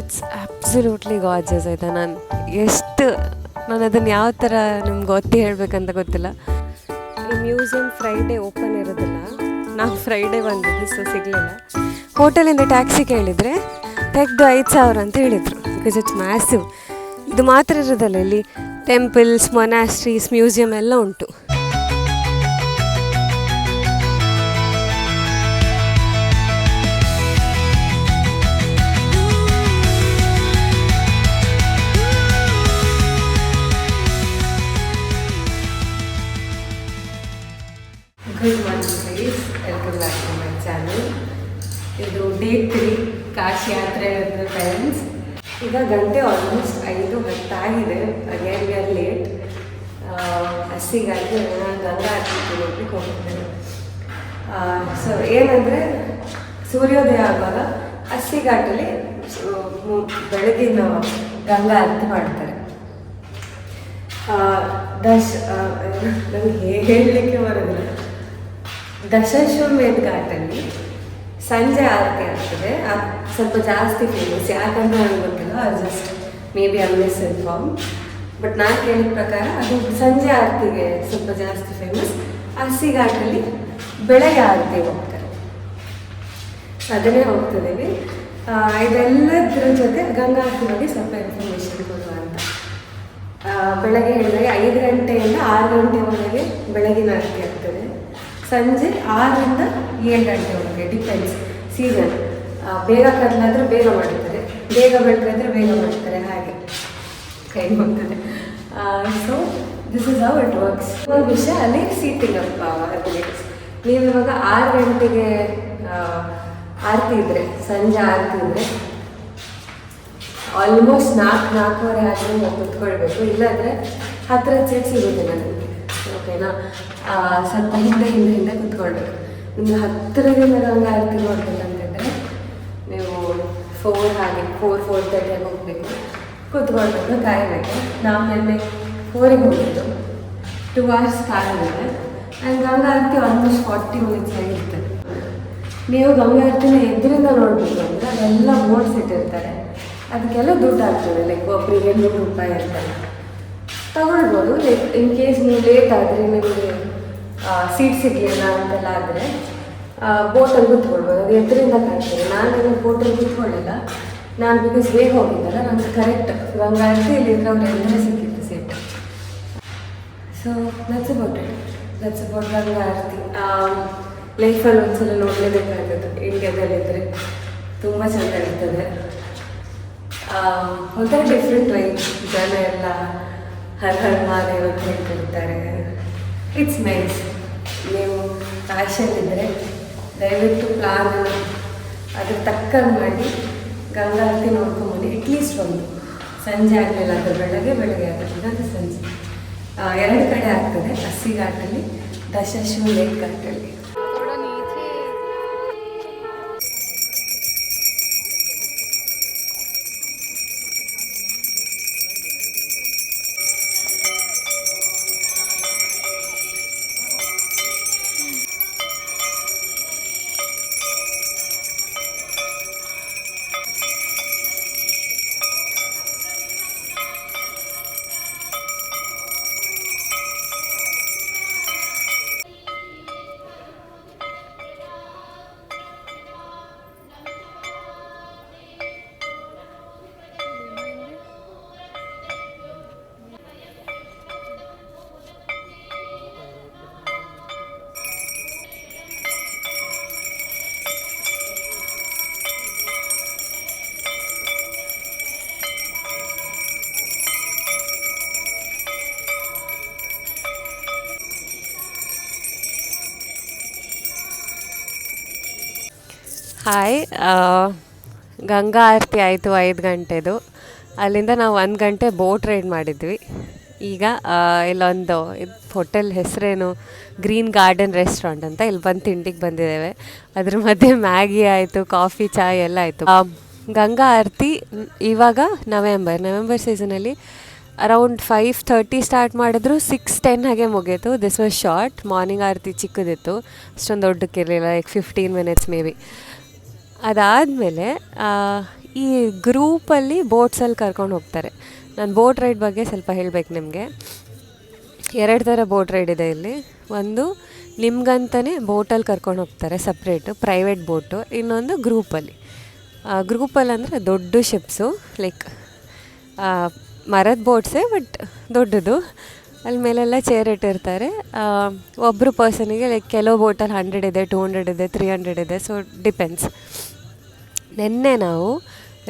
It's absolutely ಗಾಜಸ್ ಆಯಿತಾ ನಾನು ಎಷ್ಟು ನಾನು ಅದನ್ನು ಯಾವ ಥರ ನಿಮ್ಗೆ ಒತ್ತಿ ಹೇಳಬೇಕಂತ ಗೊತ್ತಿಲ್ಲ. ಈ ಮ್ಯೂಸಿಯಂ ಫ್ರೈಡೇ ಓಪನ್ ಇರೋದಿಲ್ಲ. ನಾವು ಫ್ರೈಡೇ ಬಂದಿದ್ದು ಸೊ ಸಿಗಲಿಲ್ಲ. ಹೋಟೆಲಿಂದ ಟ್ಯಾಕ್ಸಿ ಕೇಳಿದರೆ ತೆಗೆದು ಐದು ಸಾವಿರ ಅಂತ ಹೇಳಿದರು ಬಿಕಾಸ್ ಇಟ್ಸ್ ಮ್ಯಾಸಿವ್ ಇದು ಮಾತ್ರ ಇರೋದಲ್ಲ ಇಲ್ಲಿ ಟೆಂಪಲ್ಸ್ ಮೊನಾಸ್ಟ್ರೀಸ್ ಮ್ಯೂಸಿಯಂ ಎಲ್ಲ ಉಂಟು. ಚಾನಲ್. ಇದು ಡೇ ತ್ರೀ ಕಾಶಿ ಯಾತ್ರೆ ಪ್ಯಾರೆಂಟ್ಸ್ ಈಗ ಗಂಟೆ ಆಲ್ಮೋಸ್ಟ್ ಐದು ಹತ್ತಾಗಿದೆ. ಅಗೇನ್ ವಿ ಆರ್ ಲೇಟ್ ಹಸಿಗಾಗಿ ನಾನು ಗಂಗಾ ಆರತಿ ಹೋಗ್ಲಿಕ್ಕೆ ಹೋಗ್ತೇನೆ ಸೊ ಏನಂದರೆ, ಸೂರ್ಯೋದಯ ಆಗುವಾಗ ಹಸಿಗಾಟಲ್ಲಿ ಬೆಳಗಿನ ಗಂಗಾ ಆರತಿ ಮಾಡ್ತಾರೆ. ದಶ ನನಗೆ ಹೇಳಲಿಕ್ಕೆ ಬರೋದಿಲ್ಲ. ದಶಶ್ವಮೇಧ ಘಾಟಲ್ಲಿ ಸಂಜೆ ಆರತಿ ಆಗ್ತದೆ. ಅದು ಸ್ವಲ್ಪ ಜಾಸ್ತಿ ಫೇಮಸ್ ಯಾಕಂದ್ರೆ ನನಗೆ ಗೊತ್ತಿಲ್ಲ. ಅದು just may be I misinform but ನಾನು ಕೇಳಿದ ಪ್ರಕಾರ ಅದು ಸಂಜೆ ಆರತಿಗೆ ಸ್ವಲ್ಪ ಜಾಸ್ತಿ ಫೇಮಸ್ ಹಸಿ ಘಾಟಲ್ಲಿ ಬೆಳಗ್ಗೆ ಆರತಿ ಹೋಗ್ತಾರೆ. ಅದನ್ನೇ ಹೋಗ್ತಿದ್ದೀವಿ ಇದೆಲ್ಲದರ ಜೊತೆ ಗಂಗಾ ಆರತಿ ಬಗ್ಗೆ ಸ್ವಲ್ಪ ಇನ್ಫಾರ್ಮೇಷನ್ ಕೊಡುವ ಅಂತ. ಬೆಳಗ್ಗೆ ಹೇಳಿದಾಗ ಐದು ಗಂಟೆಯಿಂದ ಆರು ಗಂಟೆವರೆಗೆ ಬೆಳಗಿನ ಆರತಿ ಆಗ್ತದೆ. ಸಂಜೆ ಆರರಿಂದ ಏಳು ಗಂಟೆವರೆಗೆ ಡಿಪೆಂಡ್ಸ್ ಸೀಸನ್ ಬೇಗ ಕತ್ಲಾದ್ರೆ ಬೇಗ ಮಾಡ್ತಾರೆ. ಬೇಗ ಬೆಳಕಾದರೆ ಬೇಗ ಮಾಡ್ತಾರೆ, ಹಾಗೆ. ಕೈ ಹೋಗ್ತದೆ. So this is how it works ಒಂದು ವಿಷಯ ಅಲ್ಲಿ ಸೀಟಿಂಗ್ ಅಪ್ ಅಥ್ಲೀಟ್ಸ್ ನೀವು ಇವಾಗ ಆರು ಗಂಟೆಗೆ ಆರತಿ ಇದ್ರೆ, ಸಂಜೆ ಆರತಿ ಇದ್ರೆ ಆಲ್ಮೋಸ್ಟ್ ನಾಲ್ಕು, ನಾಲ್ಕೂವರೆ ಆದರೆ ನಾವು ಕುತ್ಕೊಳ್ಬೇಕು. ಇಲ್ಲಾಂದರೆ ಹತ್ತಿರ ಸೀಟ್ ಸಿಗೋದಿಲ್ಲ ನಮಗೆ. ಓಕೆನಾ ಸ್ವಲ್ಪ ಹಿಂದೆ ಹಿಂದೆ ಹಿಂದೆ ಕುತ್ಕೊಳ್ಬೇಕು. ನಿಮ್ಗೆ ಹತ್ತಿರದಿಂದ ಗಂಗಾ ಆರತಿ ನೋಡ್ಬೇಕಂತಿದ್ರೆ ನೀವು ಫೋರ್ ಹಾಗೆ ಫೋರ್ ಫೋರ್ ತರ್ಟಿಗೆ ಹೋಗಬೇಕು. ಕುತ್ಕೊಳ್ಬೇಕು, ಕಾಯಬೇಕು. ನಾವು ನಿನ್ನೆ ಫೋರಿಗೆ ಹೋಗಿದ್ದು. ಟೂ ಅವರ್ಸ್ ಕಾಯಿದೆ and Ganga aarti almost forty minutes ಆಗಿರ್ತದೆ ನೀವು ಗಂಗಾ ಆರತಿನ ಎದುರಿಂದ ನೋಡಬೇಕು ಅಂದರೆ ಅದೆಲ್ಲ ಬೋರ್ಡ್ಸ್ ಇಟ್ಟಿರ್ತಾರೆ. ಅದಕ್ಕೆಲ್ಲ ದುಡ್ಡು ಆಗ್ತದೆ ಲೈಕ್ ಒಬ್ಬರಿಗೆ ನೂರು ರೂಪಾಯಿ ಇರ್ತಾರೆ ತಗೊಳ್ಬೋದು ಲೈಕ್ ಇನ್ ಕೇಸ್ ನೀವು ಲೇಟ್ ಆದರೆ ನಿಮಗೆ ಸೀಟ್ ಸಿಗಲಿಲ್ಲ ಅಂತೆಲ್ಲ ಆದರೆ ಬೋಟಲ್ಲಿ ಕೂತ್ಕೊಳ್ಬೋದು ಅದು ಕಾಯ್ತೀನಿ ನಾನು ಬೋಟಲ್ಲಿ ಕೂತ್ಕೊಳ್ಳಿಲ್ಲ ನಾನು ಬಿಕಾಸ್ ಬೇಗ ಹೋಗಿದ್ದಲ್ಲ ನನಗೆ ಕರೆಕ್ಟ್ ಗಂಗಾಯಿತು ಆರತಿ ಇಲ್ಲಿ ಅವ್ರ ಎದುರೇ ಸಿಕ್ಕಿತ್ತು seat so that's about it that's about Ganga aarti. ಲೈಫಲ್ಲಿ ಒಂದ್ಸಲ ನೋಡಲೇಬೇಕಾಗುತ್ತೆ ಇಂಡಿಯಾದಲ್ಲಿದ್ದರೆ ತುಂಬ ಆ, ಒಂಥರ ಡಿಫ್ರೆಂಟ್ ಲೈಫ್ ಜನ ಎಲ್ಲ ಹರ್ ಹರ್ ಮಾಲೆ ಅಂತ ಹೇಳ್ತಿರ್ತಾರೆ. ಇಟ್ಸ್ ನೈಸ್ ನೀವು ಆಶೆಯಲ್ಲಿದ್ದರೆ ದಯವಿಟ್ಟು ಪ್ಲಾನ್ ಅದಕ್ಕೆ ತಕ್ಕಂಗೆ ಮಾಡಿ ಗಂಗಾ ಆರತಿ ನೋಡ್ಕೊಂಬಂದು ಅಟ್ಲೀಸ್ಟ್ ಒಂದು ಸಂಜೆ ಆಗಲಿಲ್ಲ ಅದು ಬೆಳಗ್ಗೆ ಬೆಳಗ್ಗೆ ಆಗಲಿಲ್ಲ ಅದು ಸಂಜೆ. ಎರಡು ಕಡೆ ಆಗ್ತದೆ. ಹಸಿ ಘಾಟಲ್ಲಿ ಲೇಟ್ ಘಾಟಲ್ಲಿ ಹಾಯ್ ಗಂಗಾ ಆರತಿ ಆಯಿತು ಐದು ಗಂಟೆದು. ಅಲ್ಲಿಂದ ನಾವು ಒಂದು ಗಂಟೆ ಬೋಟ್ ರೈಡ್ ಮಾಡಿದ್ವಿ. ಈಗ ಇಲ್ಲೊಂದು ಹೋಟೆಲ್ ಹೆಸರೇನು ಗ್ರೀನ್ ಗಾರ್ಡನ್ ರೆಸ್ಟೋರೆಂಟ್ ಅಂತ ಇಲ್ಲಿ ಬಂದು ತಿಂಡಿಗೆ ಬಂದಿದ್ದೇವೆ. ಅದ್ರ ಮಧ್ಯೆ ಮ್ಯಾಗಿ ಆಯಿತು ಕಾಫಿ ಚಾಯ್ ಎಲ್ಲ ಆಯಿತು. ಗಂಗಾ ಆರತಿ ಇವಾಗ ನವೆಂಬರ್ ನವೆಂಬರ್ ಸೀಸನಲ್ಲಿ ಅರೌಂಡ್ ಫೈವ್ ಥರ್ಟಿ ಸ್ಟಾರ್ಟ್ ಮಾಡಿದ್ರು ಸಿಕ್ಸ್ ಟೆನ್ ಹಾಗೆ ಮುಗೀತು. This was short morning aarti ಚಿಕ್ಕದಿತ್ತು. ಅಷ್ಟೊಂದು ದೊಡ್ಡಕ್ಕಿರಲಿಲ್ಲ like fifteen minutes may be ಅದಾದಮೇಲೆ ಈ ಗ್ರೂಪಲ್ಲಿ ಬೋಟ್ಸಲ್ಲಿ ಕರ್ಕೊಂಡು ಹೋಗ್ತಾರೆ. ನಾನು ಬೋಟ್ ರೈಡ್ ಬಗ್ಗೆ ಸ್ವಲ್ಪ ಹೇಳಬೇಕು ನಿಮಗೆ. ಎರಡು ಥರ ಬೋಟ್ ರೈಡ್ ಇದೆ ಇಲ್ಲಿ. ಒಂದು ನಿಮ್ಗಂತಲೇ ಬೋಟಲ್ಲಿ ಕರ್ಕೊಂಡು ಹೋಗ್ತಾರೆ ಸಪ್ರೇಟು, ಪ್ರೈವೇಟ್ ಬೋಟು. ಇನ್ನೊಂದು ಗ್ರೂಪಲ್ಲಿ. ಗ್ರೂಪಲ್ಲಿ ಅಂದರೆ ದೊಡ್ಡ ಶಿಪ್ಸು, ಲೈಕ್ ಮರದ ಬೋಟ್ಸೇ, ಬಟ್ ದೊಡ್ಡದು. ಅಲ್ಲಿ ಮೇಲೆಲ್ಲ ಚೇರ್ ಇಟ್ಟಿರ್ತಾರೆ. ಒಬ್ಬರು ಪರ್ಸನಿಗೆ ಲೈಕ್ ಕೆಲವು ಬೋಟಲ್ಲಿ ಹಂಡ್ರೆಡ್ ಇದೆ ಟೂ ಹಂಡ್ರೆಡ್ ಇದೆ ತ್ರೀ ಹಂಡ್ರೆಡ್ ಇದೆ ಸೊ ಡಿಪೆಂಡ್ಸ್ ನಿನ್ನೆ ನಾವು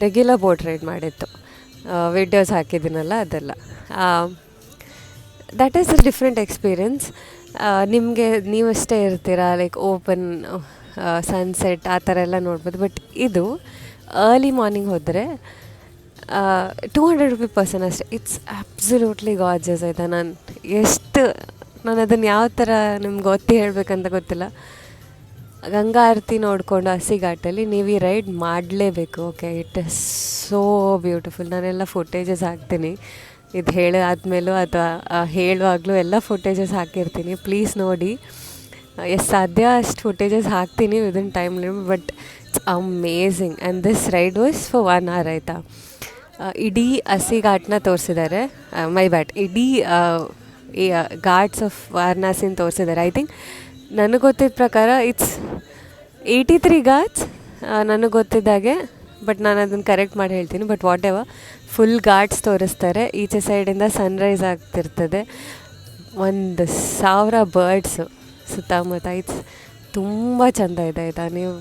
ರೆಗ್ಯುಲರ್ ಬೋಟ್ ರೈಡ್ ಮಾಡಿತ್ತು ವಿಡಿಯೋಸ್ ಹಾಕಿದ್ದೀನಲ್ಲ ಅದೆಲ್ಲ. That is a different experience ನಿಮಗೆ ನೀವಷ್ಟೇ ಇರ್ತೀರಾ ಲೈಕ್ ಓಪನ್ ಸನ್ಸೆಟ್ ಆ ಥರ ಎಲ್ಲ ನೋಡ್ಬೋದು. ಬಟ್ ಇದು ಅರ್ಲಿ ಮಾರ್ನಿಂಗ್ ಹೋದರೆ ಟೂ ಹಂಡ್ರೆಡ್ ರುಪಿ ಪರ್ಸನ್ ಅಷ್ಟೇ. ಇಟ್ಸ್ ಆಬ್ಸಲ್ಯೂಟ್ಲಿ ಗಾರ್ಜಸ್ ಆಯಿತಾ ನಾನು. ಎಷ್ಟು ನಾನು ಅದನ್ನು ಯಾವ ಥರ ನಿಮ್ಗೆ ಒತ್ತಿ ಹೇಳಬೇಕಂತ ಗೊತ್ತಿಲ್ಲ. ಗಂಗಾ ಆರತಿ ನೋಡಿಕೊಂಡು ಹಸಿಘಾಟಲ್ಲಿ ನೀವು ಈ ರೈಡ್ ಮಾಡಲೇಬೇಕು okay it is so beautiful ನಾನೆಲ್ಲ ಫುಟೇಜಸ್ ಹಾಕ್ತೀನಿ. ಇದು ಹೇಳಾದ್ಮೇಲೂ ಅಥವಾ ಹೇಳುವಾಗಲೂ ಎಲ್ಲ ಫುಟೇಜಸ್ ಹಾಕಿರ್ತೀನಿ. ಪ್ಲೀಸ್ ನೋಡಿ. ಎಷ್ಟು ಸಾಧ್ಯ ಅಷ್ಟು ಫುಟೇಜಸ್ ಹಾಕ್ತೀನಿ within time limit but it's amazing and this ride was for one hour ಆಯಿತಾ? ಇಡೀ ಹಸಿ ಘಾಟ್ನ ತೋರಿಸಿದ್ದಾರೆ. ಮೈ ಬ್ಯಾಟ್ ಇಡೀ ಈ ಘಾಟ್ಸ್ ಆಫ್ ವಾರಣಾಸಿನ ತೋರಿಸಿದ್ದಾರೆ. ಐ ಥಿಂಕ್ ನನಗೆ ಗೊತ್ತಿದ್ದ ಪ್ರಕಾರ ಇಟ್ಸ್ ಏಯ್ಟಿ ತ್ರೀ ಘಾಟ್ಸ್ ನನಗೆ ಗೊತ್ತಿದ್ದಾಗೆ ಬಟ್ ನಾನು ಅದನ್ನು ಕರೆಕ್ಟ್ ಮಾಡಿ ಹೇಳ್ತೀನಿ. But whatever full ghats ತೋರಿಸ್ತಾರೆ. ಈಚೆ ಸೈಡಿಂದ ಸನ್ರೈಸ್ ಆಗ್ತಿರ್ತದೆ. ಒಂದು ಸಾವಿರ ಬರ್ಡ್ಸು ಸುತ್ತಮುತ್ತ. ಇಟ್ಸ್ ತುಂಬ ಚೆಂದ ಇದೆ. ಆಯಿತಾ ನೀವು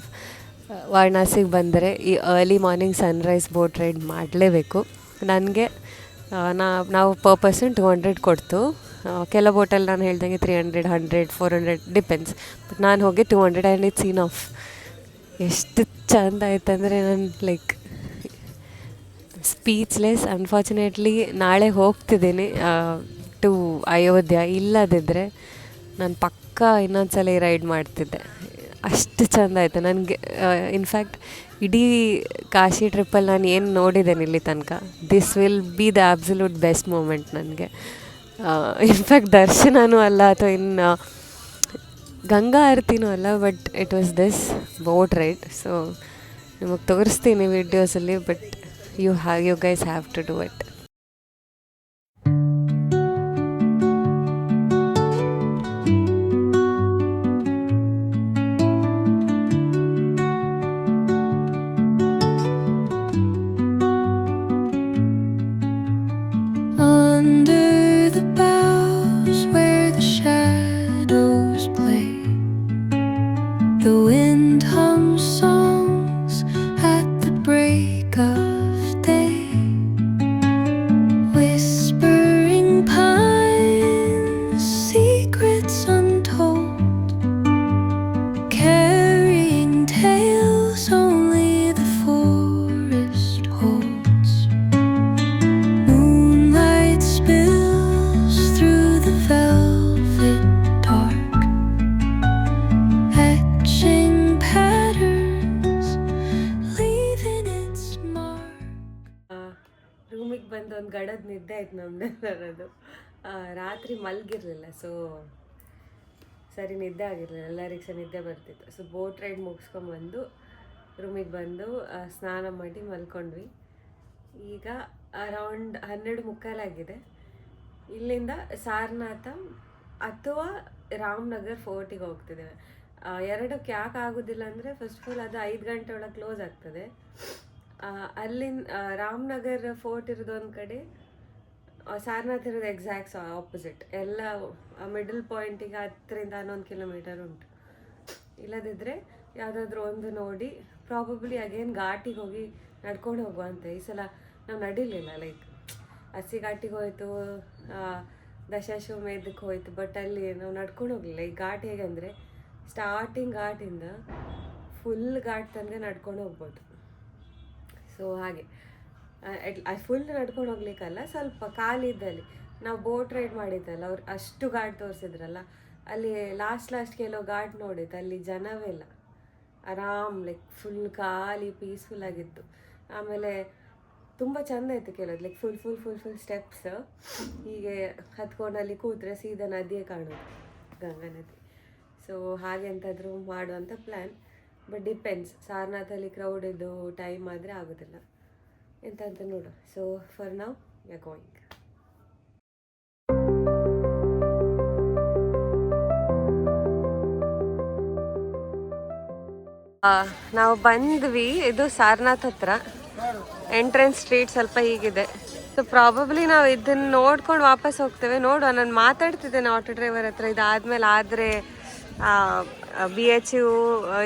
ವಾರಣಾಸಿಗೆ ಬಂದರೆ ಈ early morning sunrise boat ride ಮಾಡಲೇಬೇಕು. ನನಗೆ ನಾ, ನಾವು ಪರ್ ಪರ್ಸನ್ ಟು ಹಂಡ್ರೆಡ್ ಕೊಡ್ತು. ಕೆಲವು ಬೋಟಲ್ಲಿ ನಾನು ಹೇಳ್ದಂಗೆ three hundred hundred four hundred depends but ನಾನು ಹೋಗಿ two hundred and it's scene of ಎಷ್ಟು ಚಂದ ಆಯ್ತಂದರೆ ನಾನು ಲೈಕ್ ಸ್ಪೀಚ್ಲೆಸ್ ಅನ್ಫಾರ್ಚುನೇಟ್ಲಿ ನಾಳೆ ಹೋಗ್ತಿದ್ದೀನಿ ಟು ಅಯೋಧ್ಯ ಇಲ್ಲದಿದ್ದರೆ ನಾನು ಪಕ್ಕ ಇನ್ನೊಂದು ಸಲ ರೈಡ್ ಮಾಡ್ತಿದ್ದೆ. ಅಷ್ಟು ಚಂದ ಆಯಿತು. ನನಗೆ ಇನ್ಫ್ಯಾಕ್ಟ್ ಇಡೀ ಕಾಶಿ ಟ್ರಿಪ್ಪಲ್ಲಿ ನಾನು ಏನು ನೋಡಿದ್ದೇನೆ ಇಲ್ಲಿ ತನಕ this will be the absolute best moment ನನಗೆ. ಇನ್ಫ್ಯಾಕ್ಟ್ ದರ್ಶನವೂ ಅಲ್ಲ ಅಥವಾ ಇನ್ನು ಗಂಗಾ ಆರತಿನೂ ಅಲ್ಲ but it was this boat ride so ನಿಮಗೆ ತೋರಿಸ್ತೀನಿ ವಿಡಿಯೋಸಲ್ಲಿ but you have you guys have to do it Cả ರೂಮಿಗೆ ಬಂದು ಒಂದು ಗಡದ ನಿದ್ದೆ ಆಯ್ತು ನಮ್ದೆಲ್ಲರದು ರಾತ್ರಿ ಮಲಗಿರಲಿಲ್ಲ ಸೊ ಸರಿ ನಿದ್ದೆ ಆಗಿರಲಿಲ್ಲ ಎಲ್ಲರಿಗೆ ಸಹ ನಿದ್ದೆ ಬರ್ತಿತ್ತು. ಸೊ ಬೋಟ್ ರೈಡ್ ಮುಗಿಸ್ಕೊಂಬಂದು ರೂಮಿಗೆ ಬಂದು ಸ್ನಾನ ಮಾಡಿ ಮಲ್ಕೊಂಡ್ವಿ. ಈಗ ಅರೌಂಡ್ ಹನ್ನೆರಡು ಮುಕ್ಕಾಲಾಗಿದೆ ಇಲ್ಲಿಂದ ಸಾರನಾಥ ಅಥವಾ ರಾಮನಗರ್ ಫೋರ್ಟಿಗೆ ಹೋಗ್ತಿದ್ದೇವೆ. ಎರಡಕ್ಕೆ ಯಾಕೆ ಆಗೋದಿಲ್ಲ ಅಂದರೆ ಫಸ್ಟ್ ಆಫ್ ಅದು ಐದು ಗಂಟೆ ಒಳಗೆ ಕ್ಲೋಸ್ ಆಗ್ತದೆ. ಅಲ್ಲಿಂದ ರಾಮನಗರ್ ಫೋರ್ಟ್ ಇರೋದು ಒಂದು ಕಡೆ ಸಾರನಾಥ್ ಇರೋದು ಎಕ್ಸಾಕ್ಟ್ ಆಪೋಸಿಟ್ ಎಲ್ಲ ಮಿಡಲ್ ಪಾಯಿಂಟಿಗೆ ಹತ್ತರಿಂದ ಹನ್ನೊಂದು ಕಿಲೋಮೀಟರ್ ಉಂಟು. ಇಲ್ಲದಿದ್ದರೆ ಯಾವುದಾದ್ರೂ ಒಂದು ನೋಡಿ ಪ್ರಾಬಬ್ಲಿ ಅಗೇನ್ ಘಾಟಿಗೆ ಹೋಗಿ ನಡ್ಕೊಂಡು ಹೋಗುವಂತೆ. ಈ ಸಲ ನಾವು ನಡಿಲಿಲ್ಲ ಲೈಕ್ ಹಸಿ ಘಾಟಿಗೆ ಹೋಯ್ತು ದಶಾಶ್ವಮೇಧಕ್ಕೆ ಹೋಯ್ತು ಬಟ್ ಅಲ್ಲಿ ನಾವು ನಡ್ಕೊಂಡು ಹೋಗಲಿಲ್ಲ. ಈ ಘಾಟ್ ಹೇಗೆಂದರೆ ಸ್ಟಾರ್ಟಿಂಗ್ ಘಾಟಿಂದ ಫುಲ್ ಘಾಟ್ ತನಕ ನಡ್ಕೊಂಡು ಹೋಗ್ಬೋದು. ಸೊ ಹಾಗೆ. ಫುಲ್ ನಡ್ಕೊಂಡು ಹೋಗ್ಲಿಕ್ಕಲ್ಲ, ಸ್ವಲ್ಪ ಖಾಲಿ ಇದ್ದಲ್ಲಿ. ನಾವು ಬೋಟ್ ರೈಡ್ ಮಾಡಿದ್ದಲ್ಲ, ಅವ್ರು ಅಷ್ಟು ಘಾಟ್ ತೋರಿಸಿದ್ರಲ್ಲ, ಅಲ್ಲಿ ಲಾಸ್ಟ್ ಲಾಸ್ಟ್ ಕೆಲವು ಘಾಟ್ ನೋಡಿದ್ದು, ಅಲ್ಲಿ ಜನವೇ ಇಲ್ಲ ಆರಾಮ್ ಲೈಕ್ ಫುಲ್ ಖಾಲಿ ಪೀಸ್ಫುಲ್ ಆಗಿತ್ತು. ಆಮೇಲೆ ತುಂಬ ಚಂದ ಇತ್ತು ಕೆಲವು like full full full full steps ಹೀಗೆ ಹತ್ಕೊಂಡು ಅಲ್ಲಿ ಕೂತ್ರೆ ಸೀದಾ ನದಿಯೇ ಕಾಣೋದು, ಗಂಗಾ ನದಿ. ಸೊ ಹಾಗೆ ಎಂತಾದರೂ ಮಾಡುವಂಥ ಪ್ಲ್ಯಾನ್ ಬಟ್ ಡಿಪೆಂಡ್ಸ್ ಸಾರನಾಥಲ್ಲಿ ಕ್ರೌಡ್ ಇದ್ದು ಟೈಮ್ ಆದರೆ ಆಗೋದಿಲ್ಲ. ಎಂತ ಅಂತ ನೋಡು so for now yeah going ನಾವು ಬಂದ್ವಿ. ಇದು ಸಾರನಾಥ್ ಹತ್ರ. ಎಂಟ್ರೆನ್ಸ್ ಸ್ಟ್ರೀಟ್ ಸ್ವಲ್ಪ ಹೀಗಿದೆ. ಸೊ ಪ್ರಾಬಬ್ಲಿ ನಾವು ಇದನ್ನ ನೋಡ್ಕೊಂಡು ವಾಪಸ್ ಹೋಗ್ತೇವೆ. ನೋಡುವ ನಾನು ಮಾತಾಡ್ತಿದ್ದೇನೆ ಆಟೋ ಡ್ರೈವರ್ ಹತ್ರ. ಇದಾದ್ಮೇಲೆ ಆದರೆ ಬಿ ಎಚ್ ಯು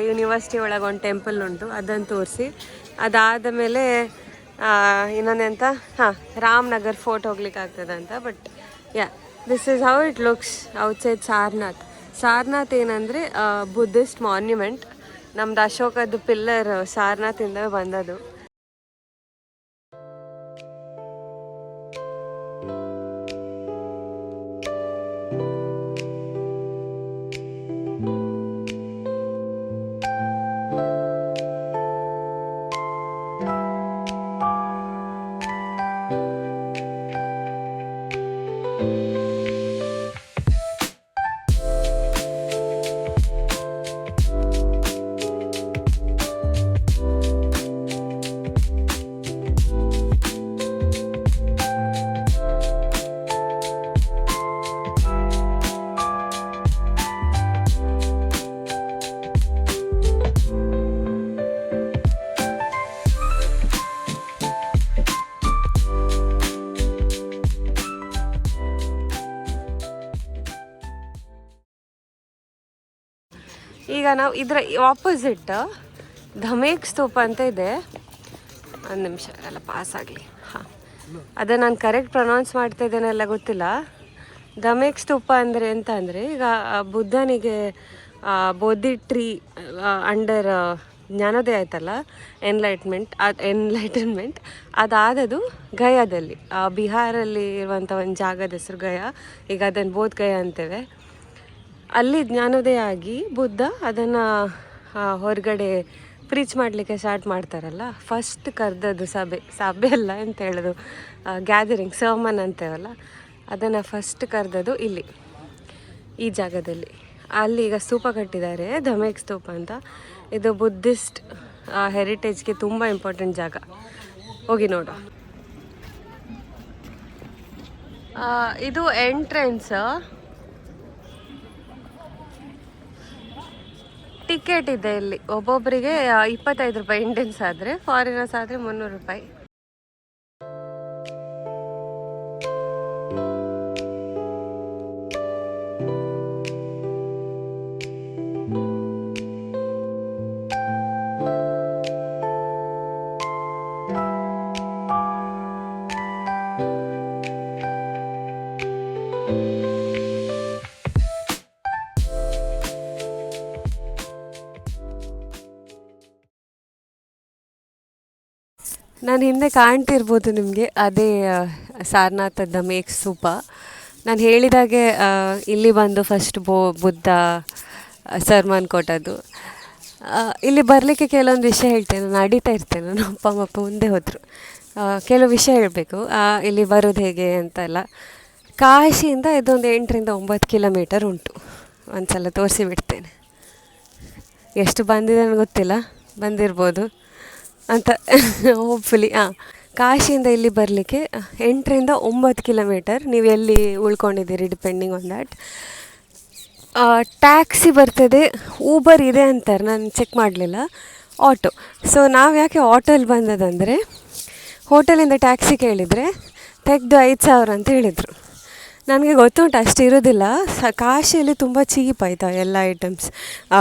ಯೂನಿವರ್ಸಿಟಿ ಒಳಗೆ ಒಂದು ಟೆಂಪಲ್ ಉಂಟು, ಅದನ್ನು ತೋರಿಸಿ. ಅದಾದ ಮೇಲೆ ಇನ್ನೊಂದೆಂತ ಹಾಂ, ರಾಮನಗರ್ ಫೋರ್ಟ್ ಹೋಗ್ಲಿಕ್ಕೆ ಆಗ್ತದೆ ಅಂತ but yeah this is how it looks outside Sarnath. Sarnath ಏನಂದರೆ ಬುದ್ಧಿಸ್ಟ್ ಮಾನ್ಯುಮೆಂಟ್ ನಮ್ದು ಅಶೋಕದ ಪಿಲ್ಲರ್ ಸಾರನಾಥಿಂದ ಬಂದದು ಈಗ ನಾವು ಇದರ ಆಪೋಸಿಟ್ ಧಮೇಕ್ ಸ್ತೂಪ ಅಂತ ಇದೆ. ಒಂದು ನಿಮಿಷ, ಎಲ್ಲ ಪಾಸ್ ಆಗಲಿ. ಹಾಂ. ಅದೇ ನಾನು ಕರೆಕ್ಟ್ ಪ್ರೊನೌನ್ಸ್ ಮಾಡ್ತಾ ಇದ್ದೇನೆಲ್ಲ ಗೊತ್ತಿಲ್ಲ. ಧಮೇಕ್ ಸ್ತೂಪ ಅಂದರೆ ಎಂತ ಅಂದರೆ, ಈಗ ಬುದ್ಧನಿಗೆ ಬೋಧಿ ಟ್ರೀ ಅಂಡರ್ ಜ್ಞಾನೋದಯ ಆಯ್ತಲ್ಲ ಎನ್ಲೈಟ್ಮೆಂಟ್ ಅದು ಎನ್ಲೈಟನ್ಮೆಂಟ್ ಅದಾದದು ಗಯಾದಲ್ಲಿ. ಬಿಹಾರಲ್ಲಿ ಇರುವಂಥ ಒಂದು ಜಾಗದ ಹೆಸರು ಗಯಾ. ಈಗ ಅದನ್ನು ಬೋಧ್ ಗಯಾ ಅಂತೇವೆ. ಅಲ್ಲಿ ಜ್ಞಾನೋದಯ ಆಗಿ ಬುದ್ಧ ಅದನ್ನು ಹೊರಗಡೆ ಪ್ರೀಚ್ ಮಾಡಲಿಕ್ಕೆ ಸ್ಟಾರ್ಟ್ ಮಾಡ್ತಾರಲ್ಲ ಫಸ್ಟ್ ಕರೆದದ್ದು ಸಭೆ ಸಭೆ ಅಲ್ಲ ಅಂತ ಹೇಳೋದು ಗ್ಯಾದರಿಂಗ್ ಸರ್ಮನ್ ಅಂತೇವಲ್ಲ, ಅದನ್ನು ಫಸ್ಟ್ ಕರೆದದ್ದು ಇಲ್ಲಿ, ಈ ಜಾಗದಲ್ಲಿ. ಅಲ್ಲಿ ಈಗ ಸ್ತೂಪ ಕಟ್ಟಿದ್ದಾರೆ, ಧಮೇಕ್ ಸ್ತೂಪ ಅಂತ. ಇದು ಬುದ್ಧಿಸ್ಟ್ ಹೆರಿಟೇಜ್ಗೆ ತುಂಬ ಇಂಪಾರ್ಟೆಂಟ್ ಜಾಗ. ಹೋಗಿ ನೋಡು. ಇದು ಎಂಟ್ರೆನ್ಸ್ ಟಿಕೆಟ್ ಇದೆ ಇಲ್ಲಿ. ಒಬ್ಬೊಬ್ಬರಿಗೆ ಇಪ್ಪತ್ತೈದು ರೂಪಾಯಿ ಇಂಡಿಯನ್ಸ್ ಆದರೆ ಫಾರಿನರ್ಸ್ ಆದರೆ ಮುನ್ನೂರು ರೂಪಾಯಿ. ನಾನು ಹಿಂದೆ ಕಾಣ್ತಿರ್ಬೋದು ನಿಮಗೆ ಅದೇ ಸಾರನಾಥದ ಮೇಕ್ ಸೂಪ. ನಾನು ಹೇಳಿದಾಗೆ ಇಲ್ಲಿ ಬಂದು ಫಸ್ಟ್ ಬೋ, ಬುದ್ಧ, ಸರ್ಮನ್ ಕೊಟ್ಟದ್ದು. ಇಲ್ಲಿ ಬರಲಿಕ್ಕೆ ಕೆಲವೊಂದು ವಿಷಯ ಹೇಳ್ತೇನೆ, ನಾನು ನಡೀತಾ ಇರ್ತೇನೆ ನನ್ನ ಅಪ್ಪ ಅಪ್ಪ ಮುಂದೆ ಹೋದರು. ಕೆಲವು ವಿಷಯ ಹೇಳಬೇಕು. ಇಲ್ಲಿ ಬರೋದು ಹೇಗೆ ಅಂತೆಲ್ಲ. ಕಾಶಿಯಿಂದ ಇದೊಂದು ಎಂಟರಿಂದ ಒಂಬತ್ತು ಕಿಲೋಮೀಟರ್ ಉಂಟು. ಒಂದು ಸಲ ತೋರಿಸಿ ಬಿಡ್ತೇನೆ. ಎಷ್ಟು ಬಂದಿದೆ ನನಗೆ ಗೊತ್ತಿಲ್ಲ. ಬಂದಿರ್ಬೋದು. ಅಂತ ಹೋಪ್ಫುಲಿ ಹಾಂ ಕಾಶಿಯಿಂದ ಇಲ್ಲಿ ಬರಲಿಕ್ಕೆ ಎಂಟರಿಂದ ಒಂಬತ್ತು ಕಿಲೋಮೀಟರ್ ನೀವು ಎಲ್ಲಿ ಉಳ್ಕೊಂಡಿದ್ದೀರಿ ಡಿಪೆಂಡಿಂಗ್ ಆನ್ ದ್ಯಾಟ್ ಟ್ಯಾಕ್ಸಿ ಬರ್ತದೆ ಊಬರ್ ಇದೆ ಅಂತಾರೆ. ನಾನು ಚೆಕ್ ಮಾಡಲಿಲ್ಲ. ಆಟೋ ಸೊ ನಾವು ಯಾಕೆ ಆಟೋಲ್ಲಿ ಬಂದದಂದರೆ ಹೋಟೆಲಿಂದ ಟ್ಯಾಕ್ಸಿ ಕೇಳಿದರೆ ತೆಗೆದು ಐದು ಸಾವಿರ ಅಂತ ಹೇಳಿದರು. ನನಗೆ ಗೊತ್ತುಂಟು, ಅಷ್ಟು ಇರೋದಿಲ್ಲ. ಸ, ಕಾಶಿಯಲ್ಲಿ ತುಂಬ ಚೀಪ್ ಆಯಿತಾ ಎಲ್ಲ ಐಟಮ್ಸ್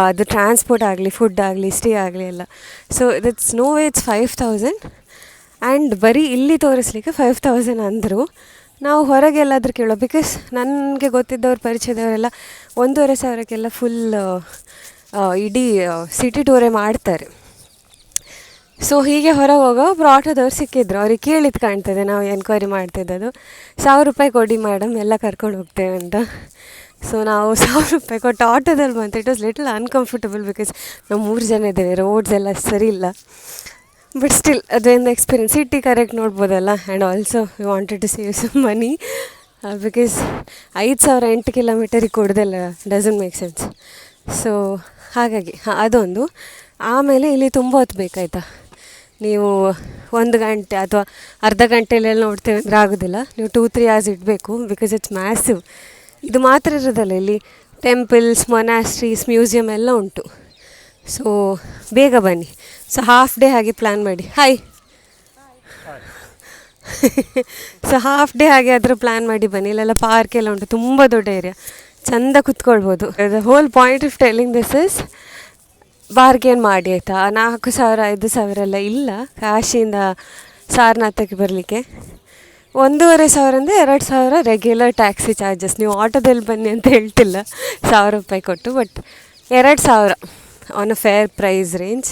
ಅದು ಟ್ರಾನ್ಸ್ಪೋರ್ಟ್ ಆಗಲಿ ಫುಡ್ ಆಗಲಿ ಸ್ಟೇ ಆಗಲಿ ಎಲ್ಲ. So it's no way it's five thousand and ಬರೀ ಇಲ್ಲಿ ತೋರಿಸ್ಲಿಕ್ಕೆ ಫೈವ್ ತೌಸಂಡ್ ಅಂದರು. ನಾವು ಹೊರಗೆ ಎಲ್ಲಾದರೂ ಕೇಳೋ ಬಿಕಾಸ್ ನನಗೆ ಗೊತ್ತಿದ್ದವ್ರ, ಪರಿಚಯದವರೆಲ್ಲ ಒಂದೂವರೆ ಸಾವಿರಕ್ಕೆಲ್ಲ ಫುಲ್ ಇಡೀ ಸಿಟಿ ಟೂರೇ ಮಾಡ್ತಾರೆ. ಸೊ ಹೀಗೆ ಹೊರಗೆ ಹೋಗೋ ಒಬ್ರು ಆಟೋದವ್ರು ಸಿಕ್ಕಿದ್ರು. ಅವ್ರಿಗೆ ಕೇಳಿದ್ದು ಕಾಣ್ತದೆ, ನಾವು ಎನ್ಕ್ವೈರಿ ಮಾಡ್ತಿದ್ದದು ಸಾವಿರ ರೂಪಾಯಿ ಕೊಡಿ ಮೇಡಮ್ ಎಲ್ಲ ಕರ್ಕೊಂಡು ಹೋಗ್ತೇವೆ ಅಂತ. ಸೊ ನಾವು ಸಾವಿರ ರೂಪಾಯಿ ಕೊಟ್ಟು ಆಟೋದಲ್ಲಿ ಬಂತು. It was little uncomfortable because ನಾವು ಮೂರು ಜನ ಇದ್ದೇವೆ. ರೋಡ್ಸ್ ಎಲ್ಲ ಸರಿ ಇಲ್ಲ. ಬಟ್ ಸ್ಟಿಲ್ ಅದೊಂದು experience city correct ನೋಡ್ಬೋದಲ್ಲ? And also you wanted to save some money because ಐದು ಸಾವಿರ ಎಂಟು ಕಿಲೋಮೀಟರಿಗೆ ಕೊಡೋದಲ್ಲ ಡಸಂಟ್ ಮೇಕ್ ಸೆನ್ಸ್ ಸೊ ಹಾಗಾಗಿ, ಹಾಂ, ಅದೊಂದು. ಆಮೇಲೆ ಇಲ್ಲಿ ತುಂಬ ಹೊತ್ತು ಬೇಕಾಯ್ತಾ? ನೀವು ಒಂದು ಗಂಟೆ ಅಥವಾ ಅರ್ಧ ಗಂಟೆಯಲ್ಲೆಲ್ಲ ನೋಡ್ತೇವೆ ಅಂದರೆ ಆಗೋದಿಲ್ಲ. ನೀವು ಟೂ ತ್ರೀ ಅವರ್ಸ್ ಇಡಬೇಕು ಬಿಕಾಸ್ ಇಟ್ಸ್ ಮ್ಯಾಸಿವ್ ಇದು ಮಾತ್ರ ಇರೋದಲ್ಲ, ಇಲ್ಲಿ ಟೆಂಪಲ್ಸ್ ಮೊನಾಸ್ಟ್ರೀಸ್ ಮ್ಯೂಸಿಯಂ ಎಲ್ಲ ಉಂಟು. ಸೊ ಬೇಗ ಬನ್ನಿ. ಸೊ ಹಾಫ್ ಡೇ ಹಾಗೆ ಪ್ಲ್ಯಾನ್ ಮಾಡಿ. ಹಾಯ್ ಸೊ ಹಾಫ್ ಡೇ ಹಾಗೆ ಅದರ ಪ್ಲ್ಯಾನ್ ಮಾಡಿ ಬನ್ನಿ. ಇಲ್ಲೆಲ್ಲ ಪಾರ್ಕ್ ಎಲ್ಲ ಉಂಟು. ತುಂಬ ದೊಡ್ಡ ಏರಿಯಾ ಚಂದ ಕುತ್ಕೊಳ್ಬೋದು. The whole point of telling this is bargain ಮಾಡಿ ಆಯಿತಾ? ನಾಲ್ಕು ಸಾವಿರ, ಐದು ಸಾವಿರ ಎಲ್ಲ ಇಲ್ಲ. ಕಾಶಿಯಿಂದ ಸಾರನಾಥಕ್ಕೆ ಬರಲಿಕ್ಕೆ. ಒಂದೂವರೆ ಸಾವಿರ ಅಂದರೆ ಎರಡು ಸಾವಿರ ರೆಗ್ಯುಲರ್ ಟ್ಯಾಕ್ಸಿ ಚಾರ್ಜಸ್ ನೀವು ಆಟೋದಲ್ಲಿ ಬನ್ನಿ ಅಂತ ಹೇಳ್ತಿಲ್ಲ. ಸಾವಿರ ರೂಪಾಯಿ ಕೊಟ್ಟು ಬಟ್ ಎರಡು ಸಾವಿರ on a fair price range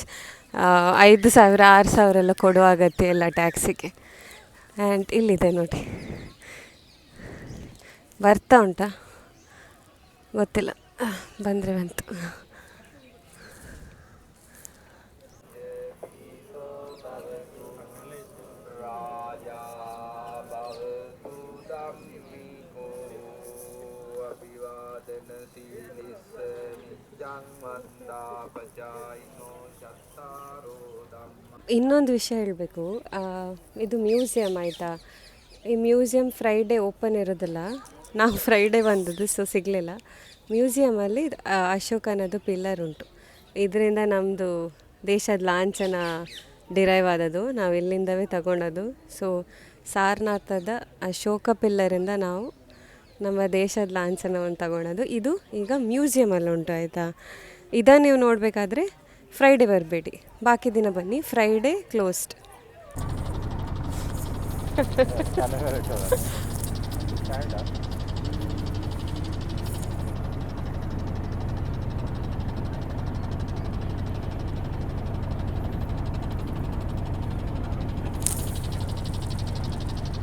ಐದು ಸಾವಿರ, ಆರು ಸಾವಿರ ಎಲ್ಲ ಕೊಡುವಾಗತ್ತೆ ಎಲ್ಲ ಟ್ಯಾಕ್ಸಿಗೆ ಆ್ಯಂಡ್ ಇಲ್ಲಿದೆ ನೋಡಿ. ಬರ್ತಾ ಉಂಟಾ? ಗೊತ್ತಿಲ್ಲ. ಬಂದರೆ ಬಂತು. ಇನ್ನೊಂದು ವಿಷಯ ಹೇಳಬೇಕು. ಇದು ಮ್ಯೂಸಿಯಂ ಆಯಿತಾ? ಈ ಮ್ಯೂಸಿಯಂ ಫ್ರೈಡೇ ಓಪನ್ ಇರೋದಿಲ್ಲ. ನಾವು ಫ್ರೈಡೇ ಬಂದದ್ದು ಸೊ ಸಿಗಲಿಲ್ಲ. ಮ್ಯೂಸಿಯಮಲ್ಲಿ ಅಶೋಕ ಅಶೋಕನದು ಪಿಲ್ಲರ್ ಉಂಟು. ಇದರಿಂದ ನಮ್ಮದು ದೇಶದ ಲಾಂಛನ ಡಿರೈವ್ ಆದದ್ದು. ನಾವು ಇಲ್ಲಿಂದವೇ ತಗೊಂಡದು ಸೊ ಸಾರನಾಥದ ಅಶೋಕ ಪಿಲ್ಲರಿಂದ ನಾವು ನಮ್ಮ ದೇಶದ ಲಾಂಛನವನ್ನು ತಗೊಳೋದು ಇದು ಈಗ ಮ್ಯೂಸಿಯಮಲ್ಲಿ ಉಂಟು ಆಯಿತಾ? ಇದನ್ನು ನೀವು ನೋಡಬೇಕಾದ್ರೆ ಫ್ರೈಡೇ ಬರಬೇಡಿ. ಬಾಕಿ ದಿನ ಬನ್ನಿ. Friday closed